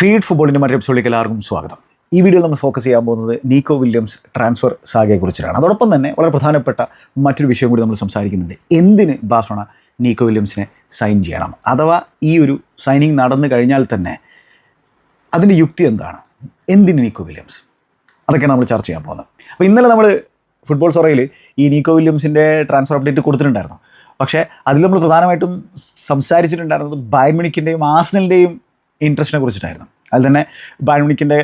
Feed ഫുട്ബോളിന്റെ മറ്റൊരു എപ്പിസോഡിലേക്ക് എല്ലാവർക്കും സ്വാഗതം. ഈ വീഡിയോ നമ്മൾ ഫോക്കസ് ചെയ്യാൻ പോകുന്നത് നീക്കോ വില്യംസ് ട്രാൻസ്ഫർ സാഗയെക്കുറിച്ചിട്ടാണ് അതോടൊപ്പം തന്നെ വളരെ പ്രധാനപ്പെട്ട മറ്റൊരു വിഷയം കൂടി നമ്മൾ സംസാരിക്കുന്നുണ്ട്. എന്തിന് ബാസോണ നീക്കോ വില്യംസിനെ സൈൻ ചെയ്യണം? അഥവാ ഈ ഒരു സൈനിങ് നടന്നു കഴിഞ്ഞാൽ തന്നെ അതിന്റെ യുക്തി എന്താണ്? എന്തിന് നീക്കോ വില്യംസ്? അതൊക്കെയാണ് നമ്മൾ ചർച്ച ചെയ്യാൻ പോകുന്നത്. അപ്പോൾ ഇന്നലെ നമ്മൾ ഫുട്ബോൾ സൊറയിൽ ഈ നീക്കോ വില്യംസിന്റെ ട്രാൻസ്ഫർ അപ്ഡേറ്റ് കൊടുത്തിട്ടുണ്ടായിരുന്നു. പക്ഷേ അതിൽ നമ്മൾ പ്രധാനമായിട്ടും സംസാരിച്ചിട്ടുണ്ടായിരുന്നത് ബയൺമിണിക്കിന്റെയും ആസ്നലിന്റെയും ഇൻട്രസ്റ്റിനെ കുറിച്ചിട്ടായിരുന്നു. അതിൽ തന്നെ ബാൻമിണിക്കിന്റെ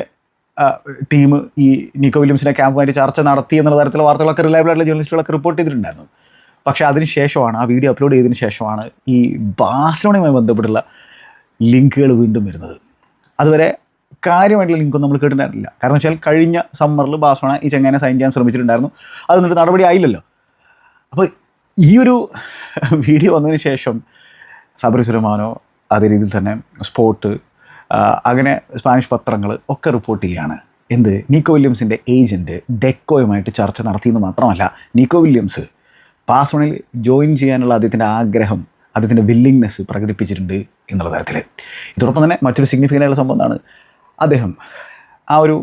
ടീം ഈ നിക്കോ വില്യംസിനെ ക്യാമ്പുമായിട്ട് ചർച്ച നടത്തി എന്നുള്ള തരത്തിലുള്ള വാർത്തകളൊക്കെ റിലയബിൾ ആയിട്ടുള്ള ജേർണലിസ്റ്റുകളൊക്കെ റിപ്പോർട്ട് ചെയ്തിട്ടുണ്ടായിരുന്നു. പക്ഷേ അതിന് ശേഷമാണ് ആ വീഡിയോ അപ്ലോഡ് ചെയ്തതിന് ശേഷമാണ് ഈ ബാഴ്സലോണയുമായി ബന്ധപ്പെട്ടുള്ള ലിങ്കുകൾ വീണ്ടും വരുന്നത്. അതുവരെ കാര്യമായിട്ടുള്ള ലിങ്കൊന്നും നമ്മൾ കേട്ടിട്ടുണ്ടായിരുന്നില്ല. കാരണം വെച്ചാൽ കഴിഞ്ഞ സമ്മറിൽ ബാഴ്സലോണ ഈ ചെങ്ങനെ സൈൻ ചെയ്യാൻ ശ്രമിച്ചിട്ടുണ്ടായിരുന്നു. അത് എന്നിട്ട് നടപടി ആയില്ലല്ലോ. അപ്പോൾ ഈ ഒരു വീഡിയോ വന്നതിന് ശേഷം ഫാബ്രിസ് റഹ്മാനോ അതേ രീതിയിൽ തന്നെ സ്പോർട്ട് അങ്ങനെ സ്പാനിഷ് പത്രങ്ങൾ ഒക്കെ റിപ്പോർട്ട് ചെയ്യുകയാണ് എന്ത്? നീക്കോ വില്യംസിന്റെ ഏജന്റ് ഡെക്കോയുമായിട്ട് ചർച്ച നടത്തിയെന്ന് മാത്രമല്ല നീക്കോ വില്യംസ് പാസോണിൽ ജോയിൻ ചെയ്യാനുള്ള അദ്ദേഹത്തിന്റെ ആഗ്രഹം അദ്ദേഹത്തിന്റെ വില്ലിങ്നെസ് പ്രകടിപ്പിച്ചിട്ടുണ്ട് എന്നുള്ള തരത്തിൽ ഇതോടൊപ്പം തന്നെ മറ്റൊരു സിഗ്നിഫിക്കന്റ് ആയിട്ടുള്ള സംഭവം എന്താണ്? അദ്ദേഹം ആ ഒരു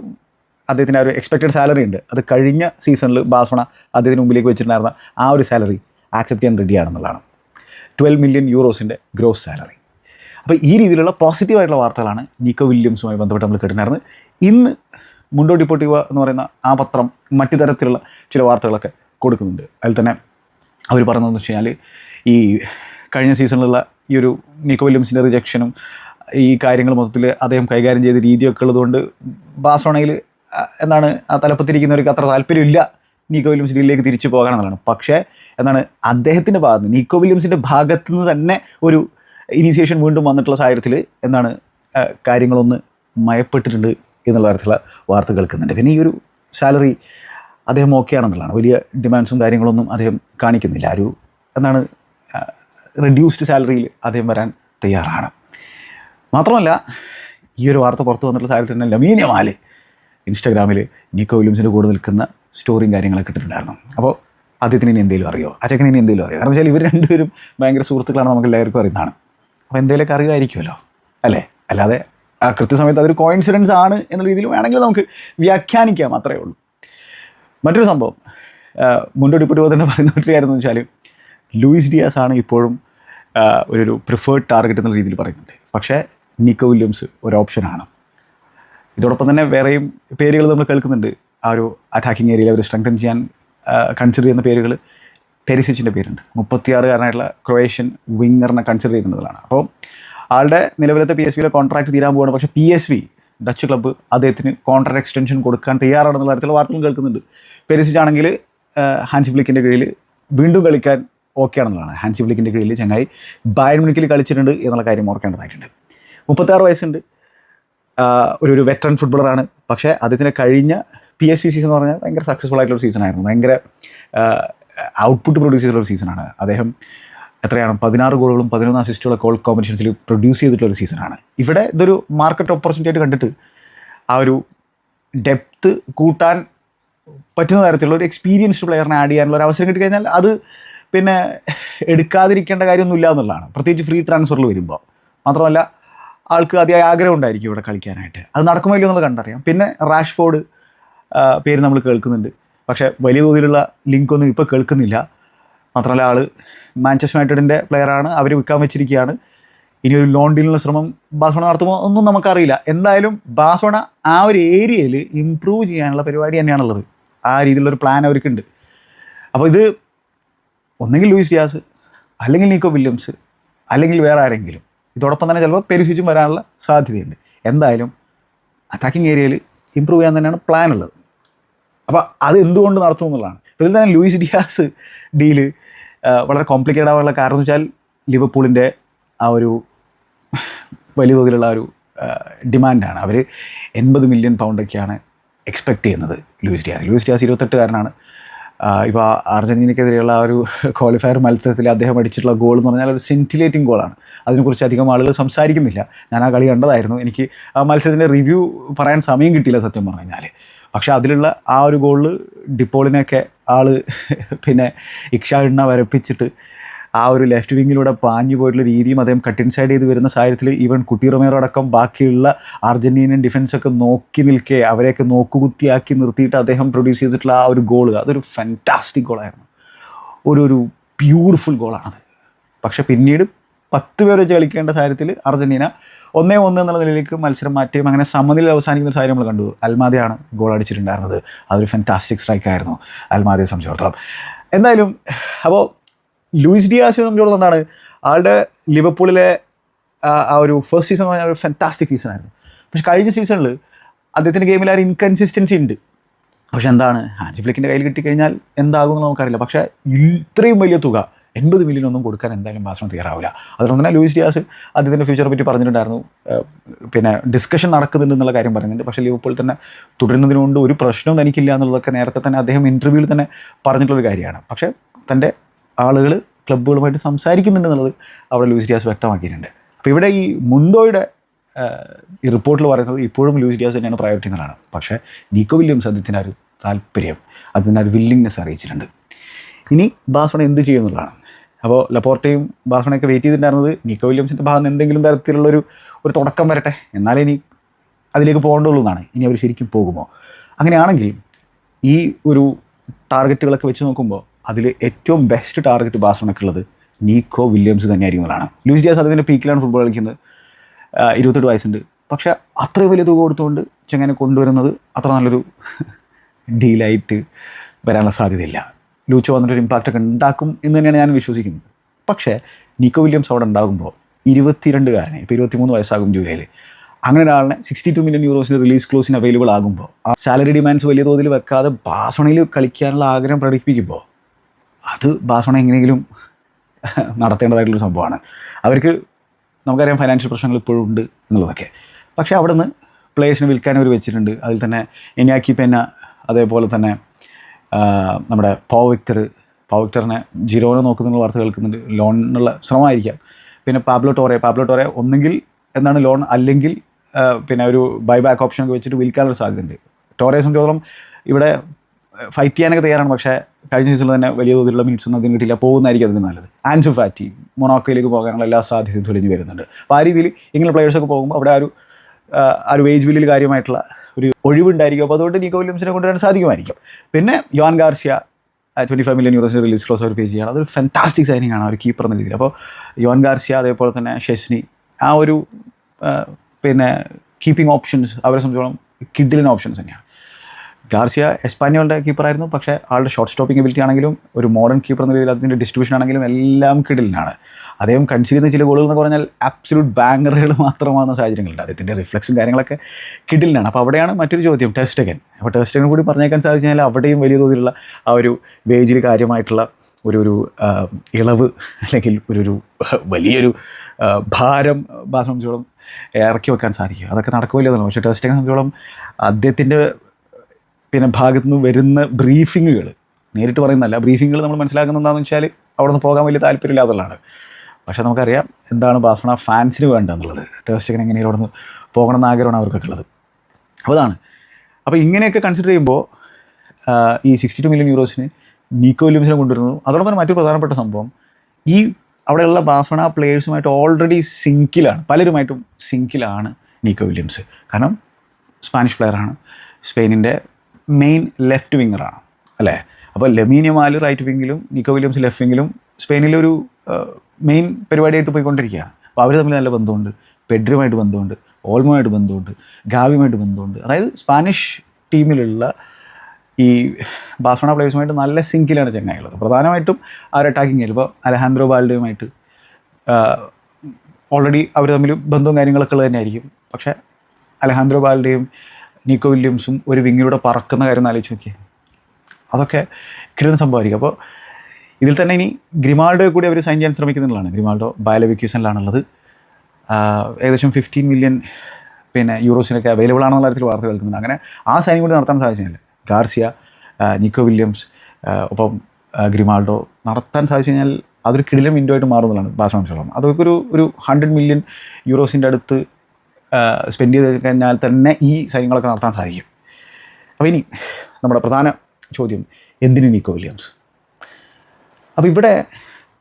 അദ്ദേഹത്തിന്റെ ആ ഒരു എക്സ്പെക്റ്റഡ് സാലറി ഉണ്ട്. അത് കഴിഞ്ഞ സീസണിൽ ബാസോണ അദ്ദേഹത്തിന് മുമ്പിലേക്ക് വെച്ചിട്ടുണ്ടായിരുന്ന ആ ഒരു സാലറി ആക്സെപ്റ്റ് ചെയ്യാൻ റെഡിയാണെന്നുള്ളതാണ് ട്വൽവ് മില്യൺ യൂറോസിന്റെ ഗ്രോസ് സാലറി അപ്പോൾ ഈ രീതിയിലുള്ള പോസിറ്റീവായിട്ടുള്ള വാർത്തകളാണ് നിക്കോ വില്യംസുമായി ബന്ധപ്പെട്ട് നമ്മൾ കേട്ടിട്ടുണ്ടായിരുന്നത്. ഇന്ന് മുണ്ടോ ഡിപ്പോട്ടീവ എന്ന് പറയുന്ന ആ പത്രം മറ്റു തരത്തിലുള്ള ചില വാർത്തകളൊക്കെ കൊടുക്കുന്നുണ്ട്. അതിൽ തന്നെ അവർ പറഞ്ഞതെന്ന് വെച്ച് കഴിഞ്ഞാൽ ഈ കഴിഞ്ഞ സീസണിലുള്ള ഈ ഒരു നിക്കോ വില്യംസിന്റെ റിജക്ഷനും ഈ കാര്യങ്ങൾ മൊത്തത്തിൽ അദ്ദേഹം കൈകാര്യം ചെയ്ത രീതിയൊക്കെ ഉള്ളതുകൊണ്ട് ബാസോണയിൽ എന്താണ് ആ തലപ്പത്തിരിക്കുന്നവർക്ക് അത്ര താല്പര്യമില്ല നീക്കോ വില്യംസ് ഡീലിലേക്ക് തിരിച്ചു പോകണം എന്നുള്ളതാണ്. പക്ഷേ എന്താണ് അദ്ദേഹത്തിന്റെ ഭാഗത്ത് നീക്കോ വില്യംസിന്റെ ഭാഗത്തു നിന്ന് തന്നെ ഒരു ഇനീസിയേഷൻ വീണ്ടും വന്നിട്ടുള്ള സാഹചര്യത്തിൽ എന്താണ് കാര്യങ്ങളൊന്ന് മയപ്പെട്ടിട്ടുണ്ട് എന്നുള്ള തരത്തിലുള്ള വാർത്ത കേൾക്കുന്നുണ്ട്. പിന്നെ ഈ ഒരു സാലറി അദ്ദേഹം ഓക്കെ ആണെന്നുള്ളതാണ്. വലിയ ഡിമാൻഡ്സും കാര്യങ്ങളൊന്നും അദ്ദേഹം കാണിക്കുന്നില്ല. ഒരു എന്താണ് റെഡ്യൂസ്ഡ് സാലറിയിൽ അദ്ദേഹം വരാൻ തയ്യാറാണ്. മാത്രമല്ല ഈ ഒരു വാർത്ത പുറത്തു വന്നിട്ടുള്ള സാഹചര്യത്തിൽ തന്നെ ലമീനിയ മാൽ ഇൻസ്റ്റാഗ്രാമിൽ നിക്കോ വില്യംസിന്റെ കൂടെ നിൽക്കുന്ന സ്റ്റോറിയും കാര്യങ്ങളൊക്കെ ഇട്ടിട്ടുണ്ടായിരുന്നു. അപ്പോൾ അദ്ദേഹത്തിന് ഇനി എന്തെങ്കിലും അറിയോ? ആ ഇനി എന്തെങ്കിലും അറിയോ? കാരണം വെച്ചാൽ ഇവർ രണ്ടുപേരും ഭയങ്കര സുഹൃത്തുക്കളാണ് നമുക്ക് എല്ലാവർക്കും അറിയുന്നതാണ്. അപ്പോൾ എന്തെങ്കിലുമൊക്കെ അറിയുമായിരിക്കുമല്ലോ അല്ലേ? അല്ലാതെ ആ കൃത്യസമയത്ത് അതൊരു കോയിൻസിഡൻസ് ആണ് എന്ന രീതിയിൽ വേണമെങ്കിൽ നമുക്ക് വ്യാഖ്യാനിക്കാം അത്രയേ ഉള്ളൂ. മറ്റൊരു സംഭവം ആ, മുന്നോട്ട് തന്നെ പറയുന്ന മറ്റൊരു കാര്യം എന്ന് വെച്ചാൽ ലൂയിസ് ഡിയാസ് ആണ് ഇപ്പോഴും ഒരു പ്രിഫേർഡ് ടാർഗറ്റ് എന്നുള്ള രീതിയിൽ പറയുന്നുണ്ട് പക്ഷേ നിക്കോ വില്യംസ് ഒരു ഓപ്ഷനാണ് ഇതോടൊപ്പം തന്നെ വേറെയും പേരുകൾ നമ്മൾ കേൾക്കുന്നുണ്ട്. ആ ഒരു അറ്റാക്കിംഗ് ഏരിയയിൽ അവർ സ്ട്രെങ്തൻ ചെയ്യാൻ കൺസിഡർ ചെയ്യുന്ന പേരുകൾ പെരിസിച്ചിന്റെ പേരുണ്ട്. മുപ്പത്തിയാറുകാരനായിട്ടുള്ള ക്രൊയേഷ്യൻ വിങ്ങറിനെ കൺസിഡർ ചെയ്യുന്നതാണ് അപ്പോൾ ആളുടെ നിലവിലത്തെ പി എസ് വിയിലെ കോൺട്രാക്ട് തീരാൻ പോവാണ്. പക്ഷേ P S V Dutch club അദ്ദേഹത്തിന് കോൺട്രാക്ട് എക്സ്റ്റൻഷൻ കൊടുക്കാൻ തയ്യാറാണെന്നുള്ള തരത്തിലുള്ള വാർത്തകൾ കേൾക്കുന്നുണ്ട്. പെരിസിച്ച് ആണെങ്കിൽ ഹാൻസി ഫ്ലിക്കിന്റെ കീഴിൽ വീണ്ടും കളിക്കാൻ ഓക്കെ ആണെന്നുള്ളതാണ്. ഹാൻസി ഫ്ലിക്കിന്റെ കീഴിൽ ചങ്ങായി ബയൺ മിനിക്കിൽ കളിച്ചിട്ടുണ്ട് എന്നുള്ള കാര്യം ഓർക്കേണ്ടതായിട്ടുണ്ട്. മുപ്പത്താറ് വയസ്സുണ്ട്. ഒരു ഒരു വെറ്ററൻ ഫുട്ബോളറാണ് പക്ഷേ അദ്ദേഹത്തിന്റെ കഴിഞ്ഞ പി എസ് വി സീസൺ എന്ന് പറഞ്ഞാൽ ഭയങ്കര സക്സസ്ഫുൾ ആയിട്ടുള്ള സീസൺ ആയിരുന്നു. ഭയങ്കര ഔട്ട്പുട്ട് പ്രൊഡ്യൂസ് ചെയ്തിട്ടുള്ള ഒരു സീസണാണ് അദ്ദേഹം എത്രയാണ്? പതിനാറ് ഗോളുകളും പതിനൊന്ന് അസിസ്റ്റുകളൊക്കെ കോൾ കോമ്പറ്റീഷൻസിൽ പ്രൊഡ്യൂസ് ചെയ്തിട്ടുള്ള ഒരു സീസണാണ് ഇവിടെ ഇതൊരു മാർക്കറ്റ് ഓപ്പർച്യൂണിറ്റി ആയിട്ട് കണ്ടിട്ട് ആ ഒരു ഡെപ്ത്ത് കൂട്ടാൻ പറ്റുന്ന തരത്തിലുള്ള ഒരു എക്സ്പീരിയൻസ്ഡ് പ്ലെയറിനെ ആഡ് ചെയ്യാനുള്ള ഒരു അവസരം കിട്ടിക്കഴിഞ്ഞാൽ അത് പിന്നെ എടുക്കാതിരിക്കേണ്ട കാര്യമൊന്നുമില്ല എന്നുള്ളതാണ്. പ്രത്യേകിച്ച് ഫ്രീ ട്രാൻസ്ഫറിൽ വരുമ്പോൾ മാത്രമല്ല ആൾക്ക് അതിയായ ആഗ്രഹം ഉണ്ടായിരിക്കും ഇവിടെ കളിക്കാനായിട്ട്. അത് നടക്കുമല്ലോ എന്നുള്ളത് കണ്ടറിയാം. പിന്നെ റാഷ്ഫോർഡ് പേര് നമ്മൾ കേൾക്കുന്നുണ്ട്. പക്ഷേ വലിയ തോതിലുള്ള ലിങ്കൊന്നും ഇപ്പോൾ കേൾക്കുന്നില്ല. മാത്രമല്ല ആൾ മാഞ്ചസ്റ്റർ യുണൈറ്റഡിന്റെ പ്ലെയറാണ്. അവർ വിൽക്കാൻ വെച്ചിരിക്കുകയാണ്. ഇനി ഒരു ലോൺ ഡീലിനുള്ള ശ്രമം ബാസോണ നടത്തുമോ ഒന്നും നമുക്കറിയില്ല. എന്തായാലും ബാസോണ ആ ഒരു ഏരിയയിൽ ഇമ്പ്രൂവ് ചെയ്യാനുള്ള പരിപാടി തന്നെയാണുള്ളത്. ആ രീതിയിലുള്ളൊരു പ്ലാൻ അവർക്കുണ്ട്. അപ്പോൾ ഇത് ഒന്നെങ്കിൽ ലൂയിസ് ഡിയാസ് അല്ലെങ്കിൽ നീക്കോ വില്യംസ് അല്ലെങ്കിൽ വേറെ ആരെങ്കിലും. ഇതോടൊപ്പം തന്നെ ചിലപ്പോൾ പെരുസിച്ചും വരാനുള്ള സാധ്യതയുണ്ട്. എന്തായാലും അറ്റാക്കിംഗ് ഏരിയയിൽ ഇമ്പ്രൂവ് ചെയ്യാൻ തന്നെയാണ് പ്ലാൻ ഉള്ളത്. അപ്പോൾ അത് എന്തുകൊണ്ട് നടത്തും എന്നുള്ളതാണ്. ഇതിൽ തന്നെ ലൂയിസ് ഡിയാസ് ഡീൽ വളരെ കോംപ്ലിക്കേറ്റഡ് ആവാനുള്ള കാരണം എന്ന് വെച്ചാൽ ലിവർപൂളിന്റെ ആ ഒരു വലിയ തോതിലുള്ള ഒരു ഡിമാൻഡാണ് അവർ എൺപത് മില്യൺ പൗണ്ടൊക്കെയാണ് എക്സ്പെക്റ്റ് ചെയ്യുന്നത് ലൂയിസ് ഡിയാസ്. ലൂയിസ് ഡിയാസ് ഇരുപത്തെട്ടുകാരനാണ്. ഇപ്പോൾ അർജന്റീനയ്ക്കെതിരെയുള്ള ആ ഒരു ക്വാളിഫയർ മത്സരത്തിൽ അദ്ദേഹം അടിച്ചിട്ടുള്ള ഗോൾ എന്ന് പറഞ്ഞാൽ ഒരു സെന്റിലേറ്റിംഗ് ഗോളാണ് അതിനെക്കുറിച്ച് അധികം ആളുകൾ സംസാരിക്കുന്നില്ല. ഞാൻ ആ കളി കണ്ടതായിരുന്നു. എനിക്ക് ആ മത്സരത്തിന്റെ റിവ്യൂ പറയാൻ സമയം കിട്ടിയില്ല സത്യം പറഞ്ഞു കഴിഞ്ഞാൽ പക്ഷേ അതിലുള്ള ആ ഒരു ഗോളിൽ ഡിപ്പോളിനെയൊക്കെ ആൾ പിന്നെ ഇക്ഷ എണ്ണ വരപ്പിച്ചിട്ട് ആ ഒരു ലെഫ്റ്റ് വിങ്ങിലൂടെ പാഞ്ഞു പോയിട്ടുള്ള രീതിയും അദ്ദേഹം കട്ടിൻ സൈഡ് ചെയ്ത് വരുന്ന സാഹചര്യത്തിൽ ഈവൻ കുട്ടി റൊമേറോ ബാക്കിയുള്ള അർജന്റീനിയൻ ഡിഫൻസൊക്കെ നോക്കി നിൽക്കേ അവരെയൊക്കെ നോക്കുകുത്തിയാക്കി നിർത്തിയിട്ട് അദ്ദേഹം പ്രൊഡ്യൂസ് ചെയ്തിട്ടുള്ള ആ ഒരു ഗോൾ അതൊരു ഫാന്റാസ്റ്റിക് ഗോളായിരുന്നു ഒരു ഒരു ബ്യൂട്ടിഫുൾ ഗോളാണത് പക്ഷേ പിന്നീട് പത്ത് പേര് വെച്ച് കളിക്കേണ്ട സാഹചര്യത്തിൽ അർജന്റീന ഒന്നേ ഒന്ന് എന്നുള്ള നിലയിലേക്ക് മത്സരം മാറ്റുകയും അങ്ങനെ സമനില അവസാനിക്കുന്ന ഒരു സാഹചര്യം നമ്മൾ കണ്ടു. അൽമാദിയാണ് ഗോൾ അടിച്ചിട്ടുണ്ടായിരുന്നത്. അതൊരു ഫാന്റാസ്റ്റിക് സ്ട്രൈക്ക് ആയിരുന്നു അൽമാദിയെ സംബന്ധിച്ചിടത്തോളം. എന്തായാലും അപ്പോൾ ലൂയിസ് ഡിയാസിനെ സംബന്ധിച്ചിടത്തോളം എന്താണ്? ആളുടെ ലിവർപൂളിലെ ആ- ഒരു ഫസ്റ്റ് സീസൺ പറഞ്ഞാൽ ഒരു ഫാന്റാസ്റ്റിക് സീസൺ ആയിരുന്നു. പക്ഷെ കഴിഞ്ഞ സീസണിൽ അദ്ദേഹത്തിന്റെ ഗെയിമിൽ ആ ഒരു ഇൻകൺസിസ്റ്റൻസി ഉണ്ട്. പക്ഷെ എന്താണ്? ഹാൻസി ഫ്ലിക്കിന്റെ കയ്യിൽ കിട്ടിക്കഴിഞ്ഞാൽ എന്താകുമെന്ന് നമുക്കറിയില്ല. പക്ഷേ ഇത്രയും വലിയ തുക എൺപത് മില്യൺ ഒന്നും കൊടുക്കാൻ എന്തായാലും ബാസ്മൺ തയ്യാറാവില്ല. അതുകൊണ്ട് തന്നെ ലൂയിസ് ഡിയാസ് അദ്ദേഹത്തിന്റെ ഫ്യൂച്ചറെ പറ്റി പറഞ്ഞിട്ടുണ്ടായിരുന്നു. പിന്നെ ഡിസ്കഷൻ നടക്കുന്നുണ്ട് എന്നുള്ള കാര്യം പറയുന്നുണ്ട് പക്ഷേ ലിവർപൂൾ തന്നെ തുടരുന്നതിനുകൊണ്ട് ഒരു പ്രശ്നവും തനിക്കില്ല എന്നുള്ളതൊക്കെ നേരത്തെ തന്നെ അദ്ദേഹം ഇന്റർവ്യൂവിൽ തന്നെ പറഞ്ഞിട്ടുള്ളൊരു കാര്യമാണ്. പക്ഷേ തന്റെ ആളുകൾ ക്ലബ്ബുകളുമായിട്ട് സംസാരിക്കുന്നുണ്ട് എന്നുള്ളത് അവിടെ ലൂയിസ് ഡിയാസ് വ്യക്തമാക്കിയിട്ടുണ്ട്. അപ്പോൾ ഇവിടെ ഈ മുണ്ടോയുടെ ഈ റിപ്പോർട്ടിൽ പറയുന്നത് ഇപ്പോഴും ലൂയിസ് ഡിയാസ് തന്നെയാണ് പ്രയോറിറ്റി എന്നുള്ളതാണ് പക്ഷേ നീക്കോ വില്യംസ് അദ്ദേഹത്തിന് ആ ഒരു താല്പര്യം അതിന്റെ ഒരു വില്ലിങ്നെസ് അറിയിച്ചിട്ടുണ്ട്. ഇനി ബാസോണ എന്ത് ചെയ്യുന്നുള്ളതാണ്. അപ്പോൾ ലപ്പോർട്ടയും ബാഫണയൊക്കെ വെയിറ്റ് ചെയ്തിട്ടുണ്ടായിരുന്നത് നിക്കോ വില്യംസിന്റെ ഭാഗത്ത് എന്തെങ്കിലും തരത്തിലുള്ളൊരു ഒരു തുടക്കം വരട്ടെ. എന്നാലേ ഇനി അതിലേക്ക് പോകേണ്ടുള്ളൂ എന്നാണ്. ഇനി അവർ ശരിക്കും പോകുമോ? അങ്ങനെയാണെങ്കിൽ ഈ ഒരു ടാർഗറ്റുകളൊക്കെ വെച്ച് നോക്കുമ്പോൾ അതിൽ ഏറ്റവും ബെസ്റ്റ് ടാർഗറ്റ് ബാസോണക്കുള്ളത് നീക്കോ വില്യംസ് തന്നെയായിരിക്കും എന്നാണ് ലൂസ് ഡിയാസ് അതിന്റെ പീക്കിലാണ് ഫുട്ബോൾ കളിക്കുന്നത്. ഇരുപത്തെട്ട് വയസ്സുണ്ട്. പക്ഷേ അത്രയും വലിയ തുക കൊടുത്തുകൊണ്ട് ചെങ്ങനെ കൊണ്ടുവരുന്നത് അത്ര നല്ലൊരു ഡീലായിട്ട് വരാനുള്ള സാധ്യതയില്ല. ലൂച്ചോ വന്നിട്ടൊരു ഇമ്പാക്റ്റ് ഒക്കെ ഉണ്ടാക്കും എന്ന് തന്നെയാണ് ഞാൻ വിശ്വസിക്കുന്നത്. പക്ഷേ നിക്കോ വില്യംസ് അവിടെ ഉണ്ടാകുമ്പോൾ ഇരുപത്തിരണ്ടുകാരനെ ഇപ്പോൾ ഇരുപത്തിമൂന്ന് വയസ്സാകും ജൂലൈയിൽ. അങ്ങനെ ഒരാളിനെ സിക്സ്റ്റി ടു മില്യൺ യൂറോസിന് റിലീസ് ക്ലോസിന് അവൈലബിൾ ആകുമ്പോൾ ആ സാലറി ഡിമാൻഡ്സ് വലിയ തോതിൽ വെക്കാതെ ബാസോണയിൽ കളിക്കാനുള്ള ആഗ്രഹം പ്രകടിപ്പിക്കുമ്പോൾ അത് ബാസണ എങ്ങനെയെങ്കിലും നടത്തേണ്ടതായിട്ടുള്ളൊരു സംഭവമാണ്. അവർക്ക് നമുക്കറിയാം ഫൈനാൻഷ്യൽ പ്രശ്നങ്ങൾ ഇപ്പോഴും ഉണ്ട് എന്നുള്ളതൊക്കെ. പക്ഷേ അവിടെ നിന്ന് പ്ലേയേഴ്സിനെ വിൽക്കാൻ അവർ വെച്ചിട്ടുണ്ട്. അതിൽ തന്നെ എനിയാക്കി പെന്ന അതേപോലെ തന്നെ നമ്മുടെ പോ വിക്ടർ പോ വിക്ടറിനെ നോക്കുന്ന വാർത്ത കേൾക്കുന്നുണ്ട്. ലോണിനുള്ള ശ്രമമായിരിക്കാം. പിന്നെ പാബ്ലോ ടോറെ പാബ്ലോ ടോറെ ഒന്നെങ്കിൽ എന്താണ് ലോൺ അല്ലെങ്കിൽ പിന്നെ ഒരു ബൈ ബാക്ക് ഓപ്ഷൻ ഒക്കെ വെച്ചിട്ട് വിൽക്കാനുള്ള സാധ്യതയുണ്ട്. ടോറയെ സംബന്ധിച്ചോളം ഇവിടെ ഫൈറ്റ് ചെയ്യാനൊക്കെ തയ്യാറാണ് പക്ഷേ കഴിഞ്ഞ സീസണിൽ തന്നെ വലിയ തോതിലുള്ള മിനിറ്റ്സ് ഒന്നും അതിന് കിട്ടില്ല പോകുന്നതായിരിക്കും അതിന് നല്ലത്. ആൻസു ഫാറ്റി മൊണോക്കോയിലേക്ക് പോകാനുള്ള എല്ലാ സാധ്യതയും തെളിഞ്ഞ് വരുന്നുണ്ട്. അപ്പോൾ ആ രീതിയിൽ ഇങ്ങനെ പ്ലേയേഴ്സൊക്കെ പോകുമ്പോൾ അവിടെ ആ ഒരു ആ ഒരു വേജ് ബില്ലിൽ കാര്യമായിട്ടുള്ള ഒരു ഒഴിവുണ്ടായിരിക്കും. അപ്പോൾ അതുകൊണ്ട് നിക്കോ വില്യംസിനെ കൊണ്ടുവരാൻ സാധിക്കുമായിരിക്കും. പിന്നെ Joan Garcia twenty five million യൂറോസിന് release clause അവർ പേ ചെയ്യുകയാണ്. അതൊരു ഫാന്റാസ്റ്റിക് സൈനിങ് ആണ്. ഒരു കീപ്പർ എന്ന രീതിയിൽ. അപ്പോൾ യോൻ ഗാർഷ്യ അതേപോലെ തന്നെ ഷെസ്നി ആ ഒരു പിന്നെ കീപ്പിംഗ് ഓപ്ഷൻസ് അവരെ സംബന്ധിച്ചോളം കിഡിലിന് ഓപ്ഷൻസ് തന്നെയാണ്. ഗാർസിയ എസ്പാനിയോളുടെ കീപ്പറായിരുന്നു പക്ഷേ ആളുടെ ഷോർട്ട് സ്റ്റോപ്പിംഗ് എബിലിറ്റി ആണെങ്കിലും ഒരു മോഡേൺ കീപ്പർ എന്ന രീതിയിൽ അതിന്റെ ഡിസ്ട്രിബ്യൂഷൻ ആണെങ്കിലും എല്ലാം കിടിലിനാണ്. അദ്ദേഹം കൺസീഡ് ചെയ്യുന്ന ചില ഗോളുകൾ എന്ന് പറഞ്ഞാൽ ആബ്സലൂട്ട് ബാങ്കറുകൾ മാത്രമാകുന്ന സാഹചര്യങ്ങളുണ്ട്. അദ്ദേഹത്തിന്റെ റിഫ്ലക്സും കാര്യങ്ങളൊക്കെ കിടിലിനാണ്. അപ്പോൾ അവിടെയാണ് മറ്റൊരു ചോദ്യം ടെസ്റ്റഗൻ അപ്പോൾ ടെസ്റ്റഗൻ കൂടി പറഞ്ഞേക്കാൻ സാധിച്ചു കഴിഞ്ഞാൽ അവിടെയും വലിയ തോതിലുള്ള ആ ഒരു വേജിൽ കാര്യമായിട്ടുള്ള ഒരു ഒരു ഇളവ് അല്ലെങ്കിൽ ഒരു ഒരു വലിയൊരു ഭാരം ബാസ് സംബന്ധിച്ചോളം ഇറക്കി വെക്കാൻ സാധിക്കും. അതൊക്കെ നടക്കില്ല എന്നുള്ളത് പക്ഷേ ടെസ്റ്റഗൻ സംബന്ധിച്ചോളം അദ്ദേഹത്തിന്റെ പിന്നെ ഭാഗത്തു നിന്ന് വരുന്ന ബ്രീഫിങ്ങുകൾ നേരിട്ട് പറയുന്നതല്ല ബ്രീഫിങ്ങുകൾ നമ്മൾ മനസ്സിലാക്കുന്നത് എന്താണെന്ന് വെച്ചാൽ അവിടെ നിന്ന് പോകാൻ വലിയ താല്പര്യമില്ലാതുള്ളതാണ് പക്ഷേ നമുക്കറിയാം എന്താണ് ബാസണ ഫാൻസിന് വേണ്ടതെന്നുള്ളത്. ചിക്കൻ എങ്ങനെയും അവിടെ നിന്ന് പോകണം എന്ന ആഗ്രഹമാണ് അവർക്കൊക്കെ ഉള്ളത്. അപ്പോൾ അതാണ്. അപ്പോൾ ഇങ്ങനെയൊക്കെ കൺസിഡർ ചെയ്യുമ്പോൾ ഈ സിക്സ്റ്റി ടു മില്യൺ യൂറോസിന് നീക്കോ വില്യംസിനെ കൊണ്ടുവരുന്നു. അതോടൊപ്പം തന്നെ മറ്റൊരു പ്രധാനപ്പെട്ട സംഭവം ഈ അവിടെയുള്ള ബാസണ പ്ലേയേഴ്സുമായിട്ട് ഓൾറെഡി സിങ്കിലാണ് പലരുമായിട്ടും സിങ്കിലാണ് നീക്കോ വില്യംസ്. കാരണം സ്പാനിഷ് പ്ലെയറാണ് സ്പെയിനിന്റെ മെയിൻ ലെഫ്റ്റ് വിങ്ങറാണ് അല്ലേ? അപ്പോൾ ലെമീനിയമാൽ റൈറ്റ് വിങ്ങിലും നിക്കോ വില്യംസ് ലെഫ്റ്റ് വിങ്ങിലും സ്പെയിനിലൊരു മെയിൻ പരിപാടിയായിട്ട് പോയിക്കൊണ്ടിരിക്കുകയാണ്. അപ്പോൾ അവർ തമ്മിൽ നല്ല ബന്ധമുണ്ട്. പെഡ്രുമായിട്ട് ബന്ധമുണ്ട് ഓൾമോയായിട്ട് ബന്ധമുണ്ട് ഗാവിയുമായിട്ട് ബന്ധമുണ്ട്. അതായത് സ്പാനിഷ് ടീമിലുള്ള ഈ ബാസണ പ്ലേയേഴ്സുമായിട്ട് നല്ല സിങ്കിലാണ് ചെങ്ങായുള്ളത് പ്രധാനമായിട്ടും ഒരു അറ്റാക്കിങ് ഇപ്പോൾ അലഹാൻഡ്രോ ബാൽഡയുമായിട്ട് ഓൾറെഡി അവർ തമ്മിൽ ബന്ധവും കാര്യങ്ങളൊക്കെ ഉള്ളത് തന്നെയായിരിക്കും. പക്ഷേ അലഹാൻഡ്രോ ബാൽഡയും നീക്കോ വില്യംസും ഒരു വിങ്ങിലൂടെ പറക്കുന്ന കാര്യം ആലോചിച്ച് നോക്കിയേ. അതൊക്കെ കിട്ടുന്ന സംഭവമായിരിക്കും അപ്പോൾ ഇതിൽ തന്നെ ഇനി ഗ്രിമാൾഡോയെ കൂടി അവർ സൈൻ ചെയ്യാൻ ശ്രമിക്കുന്നുള്ളതാണ് ഗ്രിമാൾഡോ ബയലവിക്യൂസനിലാണുള്ളത് ഏകദേശം ഫിഫ്റ്റീൻ മില്യൺ പിന്നെ യൂറോസിനൊക്കെ അവൈലബിൾ ആണെന്നുള്ള തരത്തിൽ വാർത്ത കേൾക്കുന്നുണ്ട്. അങ്ങനെ ആ സൈനിങ് കൂടി നടത്താൻ സാധിച്ചില്ല. ഗാർസിയ നിക്കോ വില്യംസ് ഒപ്പം ഗ്രിമാൾഡോ നടത്താൻ സാധിച്ചു കഴിഞ്ഞാൽ അതൊരു കിടിലം വിൻഡോ ആയിട്ട് മാറുന്നതാണ് ബാസോളം അതൊക്കെ ഒരു ഒരു ഹൺഡ്രഡ് മില്യൺ യൂറോസിന്റെ അടുത്ത് സ്പെൻഡ് ചെയ്ത് കഴിഞ്ഞാൽ തന്നെ ഈ കാര്യങ്ങളൊക്കെ നടത്താൻ സാധിക്കും. അപ്പോൾ ഇനി നമ്മുടെ പ്രധാന ചോദ്യം എന്തിന് നിക്കോ വില്യംസ്? അപ്പോൾ ഇവിടെ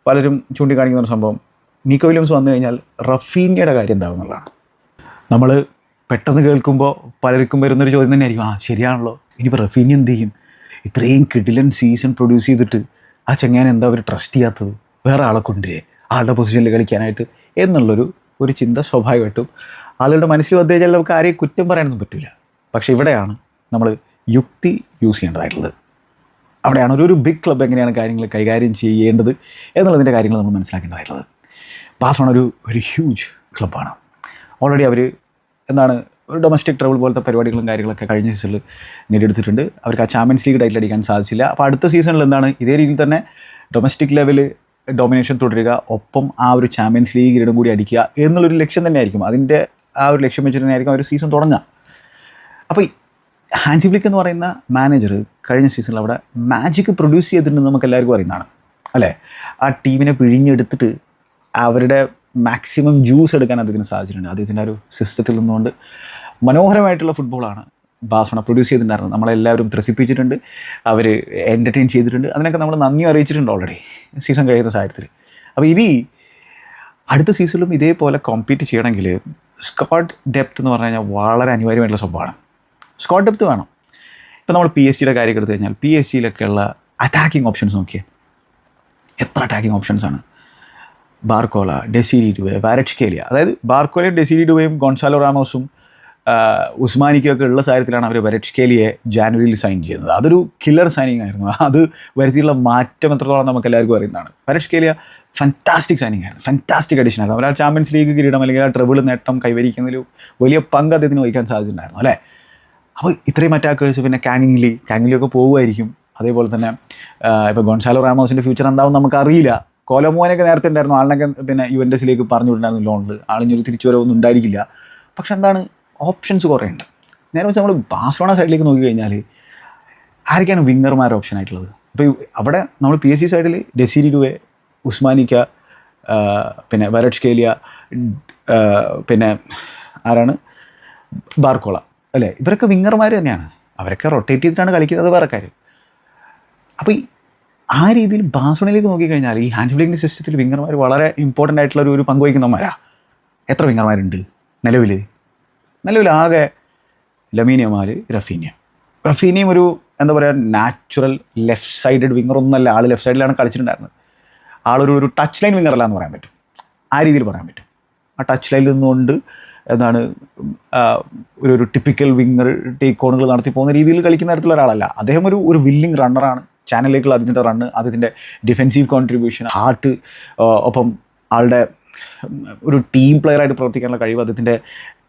പലരും ചൂണ്ടിക്കാണിക്കുന്ന ഒരു സംഭവം നീക്കോ വില്യംസ് വന്നു കഴിഞ്ഞാൽ റഫീനിയുടെ കാര്യം എന്താകുന്നുള്ളതാണ് നമ്മൾ പെട്ടെന്ന് കേൾക്കുമ്പോൾ പലർക്കും വരുന്നൊരു ചോദ്യം തന്നെയായിരിക്കും ആ ശരിയാണല്ലോ. ഇനിയിപ്പോൾ റഫീനി എന്ത് ചെയ്യും? ഇത്രയും കിഡിലൻ സീസൺ പ്രൊഡ്യൂസ് ചെയ്തിട്ട് ആ ചെങ്ങാൻ എന്താ അവർ ട്രസ്റ്റ് ചെയ്യാത്തത്? വേറെ ആളെ കൊണ്ടുവരെ ആളുടെ പൊസിഷനിൽ കളിക്കാനായിട്ട് എന്നുള്ളൊരു ഒരു ചിന്ത സ്വാഭാവികമായിട്ടും ആളുകളുടെ മനസ്സിൽ വന്നു നമുക്ക് ആരെയും കുറ്റം പറയാനൊന്നും പറ്റില്ല പക്ഷേ ഇവിടെയാണ് നമ്മൾ യുക്തി യൂസ് ചെയ്യേണ്ടതായിട്ടുള്ളത്. അവിടെയാണ് ഒരു ഒരു ബിഗ് ക്ലബ്ബ് എങ്ങനെയാണ് കാര്യങ്ങൾ കൈകാര്യം ചെയ്യേണ്ടത് എന്നുള്ളതിന്റെ കാര്യങ്ങൾ നമ്മൾ മനസ്സിലാക്കേണ്ടതായിട്ടുള്ളത്. ബാസോൺ ഒരു ഒരു ഹ്യൂജ് ക്ലബ്ബാണ് ഓൾറെഡി അവർ എന്താണ് ഒരു ഡൊമസ്റ്റിക് ട്രബിൾ പോലത്തെ പരിപാടികളും കാര്യങ്ങളൊക്കെ കഴിഞ്ഞ സീസണിൽ നേടിയെടുത്തിട്ടുണ്ട്. അവർക്ക് ആ ചാമ്പ്യൻസ് ലീഗ് ടൈറ്റിൽ അടിക്കാൻ സാധിച്ചില്ല. അപ്പോൾ അടുത്ത സീസണിൽ എന്താണ് ഇതേ രീതിയിൽ തന്നെ ഡൊമസ്റ്റിക് ലെവൽ ഡൊമിനേഷൻ തുടരുക ഒപ്പം ആ ഒരു ചാമ്പ്യൻസ് ലീഗ് കിരീടം കൂടി അടിക്കുക എന്നുള്ളൊരു ലക്ഷ്യം തന്നെയായിരിക്കും. അതിന്റെ ആ ഒരു ലക്ഷ്യം വെച്ചിട്ട് തന്നെയായിരിക്കും അവർ സീസൺ തുടങ്ങുക അപ്പോൾ ഹാൻസി ഫ്ലിക്ക് എന്ന് പറയുന്ന മാനേജർ കഴിഞ്ഞ സീസണിൽ അവിടെ മാജിക് പ്രൊഡ്യൂസ് ചെയ്തിട്ടുണ്ടെന്ന് നമുക്ക് എല്ലാവർക്കും അറിയുന്നതാണ്. അല്ലേ? ആ ടീമിനെ പിഴിഞ്ഞെടുത്തിട്ട് അവരുടെ മാക്സിമം ജ്യൂസ് എടുക്കാൻ അദ്ദേഹത്തിന് സാധിച്ചിട്ടുണ്ട്. അദ്ദേഹത്തിന്റെ ഒരു സിസ്റ്റത്തിൽ നിന്നുകൊണ്ട് മനോഹരമായിട്ടുള്ള ഫുട്ബോളാണ് ബാസ്ഫണ പ്രൊഡ്യൂസ് ചെയ്തിട്ടുണ്ടായിരുന്നത്. നമ്മളെല്ലാവരും ത്രസിപ്പിച്ചിട്ടുണ്ട്. അവർ എന്റർടൈൻ ചെയ്തിട്ടുണ്ട്. അതിനൊക്കെ നമ്മൾ നന്ദി അറിയിച്ചിട്ടുണ്ട് ഓൾറെഡി സീസൺ കഴിയുന്ന സാഹചര്യത്തിൽ അപ്പോൾ ഇനി അടുത്ത സീസണിലും ഇതേപോലെ കോമ്പീറ്റ് ചെയ്യണമെങ്കിൽ സ്കോട്ട് ഡെപ്ത് എന്ന് പറഞ്ഞു കഴിഞ്ഞാൽ വളരെ അനിവാര്യമായിട്ടുള്ള സംഭവമാണ് സ്കോട്ട് ഡെപ്ത് വേണം. ഇപ്പോൾ നമ്മൾ പി എസ് ജിയുടെ കാര്യം എടുത്തു കഴിഞ്ഞാൽ പി എസ് സിയിലൊക്കെയുള്ള അറ്റാക്കിംഗ് ഓപ്ഷൻസ് നോക്കിയേ. എത്ര അറ്റാക്കിംഗ് ഓപ്ഷൻസ് ആണ്? ബാർക്കോല ഡെസിരി ഡുവെ വാരറ്റ്സ്കേലിയ അതായത് ബാർക്കോലയും ഡെസിരി ഡുവയും ഗോൺസാലോ റാമോസും ഉസ്മാനിക്കൊക്കെ ഉള്ള സാഹചര്യത്തിലാണ് അവർ വെരറ്റ്സ്കേലിയെ ജാനുവരിയിൽ സൈൻ ചെയ്യുന്നത്. അതൊരു കില്ലർ സൈനിങ് ആയിരുന്നു. അത് വരുത്തിയുള്ള മാറ്റം എത്രത്തോളം നമുക്ക് എല്ലാവർക്കും അറിയുന്നതാണ്. വെരറ്റ്സ്കേലിയ ഫാന്റാസ്റ്റിക് സൈനിങ് ആയിരുന്നു. ഫാന്റാസ്റ്റിക് അഡീഷൻ ആയിരുന്നു. അവർ ആ ചാമ്പ്യൻസ് ലീഗ് കിരീടം അല്ലെങ്കിൽ ആ ട്രിബിൾ നേട്ടം കൈവരിക്കുന്നതിൽ വലിയ പങ്ക് അദ്ദേഹത്തിന് വഹിക്കാൻ സാധിച്ചിട്ടുണ്ടായിരുന്നു അല്ലേ? അപ്പോൾ ഇത്രയും അറ്റാക്കേഴ്സ് പിന്നെ കാങ്ങിലി കാങ്ങിലി ഒക്കെ പോകുമായിരിക്കും. അതേപോലെ തന്നെ ഇപ്പോൾ ഗോൺസാലോ റാമോസിന്റെ ഫ്യൂച്ചർ എന്താവും നമുക്കറിയില്ല. കോലമോനൊക്കെ നേരത്തെ ഉണ്ടായിരുന്നു. ആളിനൊക്കെ പിന്നെ യു യുവൻഡസിലേക്ക് പറഞ്ഞു വിട്ടിട്ടുണ്ടായിരുന്നു ലോണിൽ ആളിനൊരു തിരിച്ചു വരവൊന്നും ഉണ്ടായിരിക്കില്ല. പക്ഷെ എന്താണ്? ഓപ്ഷൻസ് കുറേ ഉണ്ട്. നേരെ വെച്ച് നമ്മൾ ബാഴ്സലോണ സൈഡിലേക്ക് നോക്കി നോക്കിക്കഴിഞ്ഞാൽ ആരൊക്കെയാണ് വിങ്ങർമാർ ഓപ്ഷൻ ആയിട്ടുള്ളത്? അപ്പോൾ അവിടെ നമ്മൾ പി എസ് സി സൈഡിൽ ഡെസിരി ഡുവെ ഉസ്മാനിക്ക പിന്നെ വരട്ഷ്കേലിയ കേലിയ പിന്നെ ആരാണ്? ബാർക്കോള അല്ലേ? ഇവരൊക്കെ വിങ്ങർമാർ തന്നെയാണ്. അവരൊക്കെ റൊട്ടേറ്റ് ചെയ്തിട്ടാണ് കളിക്കുന്നത് വേറെ കാര്യം. അപ്പോൾ ആ രീതിയിൽ ബാഴ്സലോണയിലേക്ക് നോക്കിക്കഴിഞ്ഞാൽ ഈ ഹാൻഡ് ബ്ലിങ്ങിന്റെ സിസ്റ്റത്തിൽ വിങ്ങർമാർ വളരെ ഇമ്പോർട്ടന്റ് ആയിട്ടുള്ള ഒരു പങ്ക് വഹിക്കുന്നവന്മാരാ. എത്ര വിങ്ങർമാരുണ്ട് നിലവിൽ നിലവിൽ ആകെ ലമീനിയമാൽ റഫീനിയ. റഫീനിയും ഒരു എന്താ പറയുക നാച്ചുറൽ ലെഫ്റ്റ് സൈഡഡ് വിങ്ങർ ഒന്നല്ല ആൾ ലെഫ്റ്റ് സൈഡിലാണ് കളിച്ചിട്ടുണ്ടായിരുന്നത്. ആളൊരു ഒരു ടച്ച് ലൈൻ വിങ്ങറല്ല എന്ന് പറയാൻ പറ്റും. ആ രീതിയിൽ പറയാൻ പറ്റും. ആ ടച്ച് ലൈനിൽ നിന്നുകൊണ്ട് എന്താണ് ഒരു ഒരു ടിപ്പിക്കൽ വിങ്ങർ ടേക്ക് ഓണുകൾ നടത്തി പോകുന്ന രീതിയിൽ കളിക്കുന്ന തരത്തിലുള്ള ഒരാളല്ല. അദ്ദേഹം ഒരു ഒരു വില്ലിങ് റണ്ണറാണ് ചാനലിലേക്കുള്ള അതിന്റെ റണ്ണ് അദ്ദേഹത്തിന്റെ ഡിഫെൻസീവ് കോൺട്രിബ്യൂഷൻ ഹാർട്ട് ഒപ്പം ആളുടെ ഒരു ടീം പ്ലെയറായിട്ട് പ്രവർത്തിക്കാനുള്ള കഴിവ് അദ്ദേഹത്തിന്റെ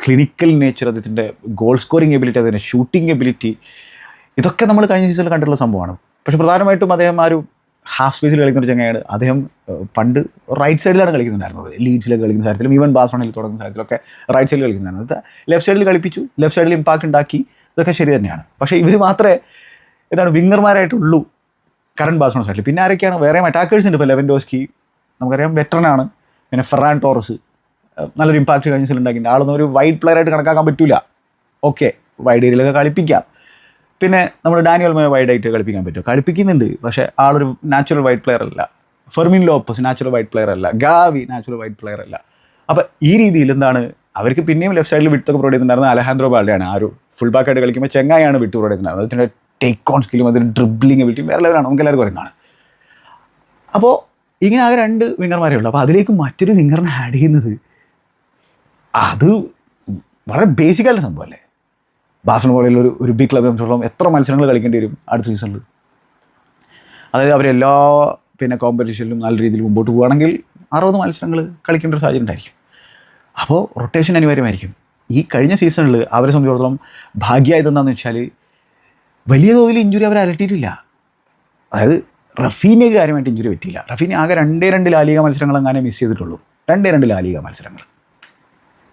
ക്ലിനിക്കൽ നേച്ചർ അദ്ദേഹത്തിന്റെ ഗോൾ സ്കോറിംഗ് എബിലിറ്റി അദ്ദേഹത്തിന്റെ ഷൂട്ടിംഗ് എബിലിറ്റി ഇതൊക്കെ നമ്മൾ കഴിഞ്ഞ സീസണിൽ കണ്ടിട്ടുള്ള സംഭവമാണ്. പക്ഷേ പ്രധാനമായിട്ടും അദ്ദേഹം ആ ഒരു ഹാഫ് സ്പേസിൽ കളിക്കുന്ന ഒരു ചങ്ങയാണ് അദ്ദേഹം പണ്ട് റൈറ്റ് സൈഡിലാണ് കളിക്കുന്നുണ്ടായിരുന്നത്. ലീഡ്സിലൊക്കെ കളിക്കുന്ന സാഹചര്യത്തിലും ഈവൻ ബാസോണിൽ തുടങ്ങുന്ന സാഹചര്യത്തിലൊക്കെ റൈറ്റ് സൈഡിൽ കളിക്കുന്നുണ്ടായിരുന്നു. ലെഫ്റ്റ് സൈഡിൽ കളിപ്പിച്ചു ലെഫ്റ്റ് സൈഡിൽ ഇമ്പാക്ട് ഉണ്ടാക്കി ഇതൊക്കെ ശരി തന്നെയാണ്. പക്ഷേ ഇവർ മാത്രമേ എന്താണ് വിങ്ങർമാരായിട്ടുള്ളൂ കറണ്ട് ബാസോണ സൈഡിൽ പിന്നെ ആരൊക്കെയാണ്? വേറെ അറ്റാക്കേഴ്സ് ഉണ്ട്. ഇപ്പോൾ ലെവൻഡോസ്കി നമുക്കറിയാം വെറ്ററനാണ് പിന്നെ ഫെറാൻ ടോറസ് നല്ലൊരു ഇമ്പാക്റ്റ് കഴിഞ്ഞ സീസണിൽ ഉണ്ടാക്കിയിട്ടുണ്ട്. ആളൊന്നും ഒരു വൈഡ് പ്ലെയർ ആയിട്ട് കണക്കാക്കാൻ പറ്റില്ല ഓക്കെ വൈഡ് ഏരിയയിലൊക്കെ കളിപ്പിക്കാം. പിന്നെ നമ്മൾ ഡാനിയൽ മേ വൈഡ് ആയിട്ട് കളിപ്പിക്കാൻ പറ്റുമോ? കളിപ്പിക്കുന്നുണ്ട് പക്ഷേ ആളൊരു നാച്ചുറൽ വൈഡ് പ്ലെയർ അല്ല. Fermin Lopez natural wide player അല്ല. ഗാവി നാച്ചുറൽ വൈഡ് പ്ലെയർ അല്ല. അപ്പോൾ ഈ രീതിയിൽ എന്താണ് അവർക്ക് പിന്നെയും ലെഫ്റ്റ് സൈഡിൽ വിട്ടൊക്കെ പ്രൊവൈഡ് ചെയ്തിട്ടുണ്ടായിരുന്നത് അലഹാൻഡ്രോ ബാളിയാണ് ആ ഒരു ഫുൾ ബാക്ക് ആയിട്ട് കളിക്കുമ്പോൾ ചെങ്ങായാണ് വിട്ട് പ്രൊവൈഡ് ചെയ്തിട്ടുണ്ടായിരുന്നത് അതിന്റെ ടേക്ക് ഓൺ സ്കില്ലും അതിന്റെ ഡ്രിബ്ലിംഗ് എബിലിറ്റിയും വേറെ ലെവലാണ് നമുക്ക് എല്ലാവർക്കും പറയുന്നതാണ് അപ്പോൾ ഇങ്ങനെ ആകെ രണ്ട് വിങ്ങർമാരേ ഉള്ളൂ. അപ്പോൾ അതിലേക്ക് മറ്റൊരു വിങ്ങറിനെ ആഡ് ചെയ്യുന്നത് അത് വളരെ ബേസിക്കായിട്ടുള്ള സംഭവമല്ലേ? ബാസൺ പോലെയുള്ള ഒരു ഒരു ബിഗ് ക്ലബ് സംബന്ധിച്ചിടത്തോളം എത്ര മത്സരങ്ങൾ കളിക്കേണ്ടി വരും അടുത്ത സീസണിൽ അതായത് അവരെല്ലാ പിന്നെ കോമ്പറ്റീഷനിലും നല്ല രീതിയിൽ മുമ്പോട്ട് പോവുകയാണെങ്കിൽ അറുപത് മത്സരങ്ങൾ കളിക്കേണ്ട ഒരു സാഹചര്യം ഉണ്ടായിരിക്കും. അപ്പോൾ റൊട്ടേഷൻ അനിവാര്യമായിരിക്കും. ഈ കഴിഞ്ഞ സീസണിൽ അവരെ സംബന്ധിച്ചിടത്തോളം ഭാഗ്യമായത് എന്താണെന്ന് വെച്ചാൽ വലിയ തോതിൽ ഇഞ്ചുറി അവർ അലട്ടിയിട്ടില്ല. അതായത് റഫീനയ്ക്ക് കാര്യമായിട്ട് ഇഞ്ചുറി പറ്റിയില്ല. റഫീന ആകെ രണ്ടേ രണ്ട് ലാലിക മത്സരങ്ങൾ അങ്ങനെ മിസ് ചെയ്തിട്ടുള്ളൂ. രണ്ടേ രണ്ട് ലാലിക മത്സരങ്ങൾ.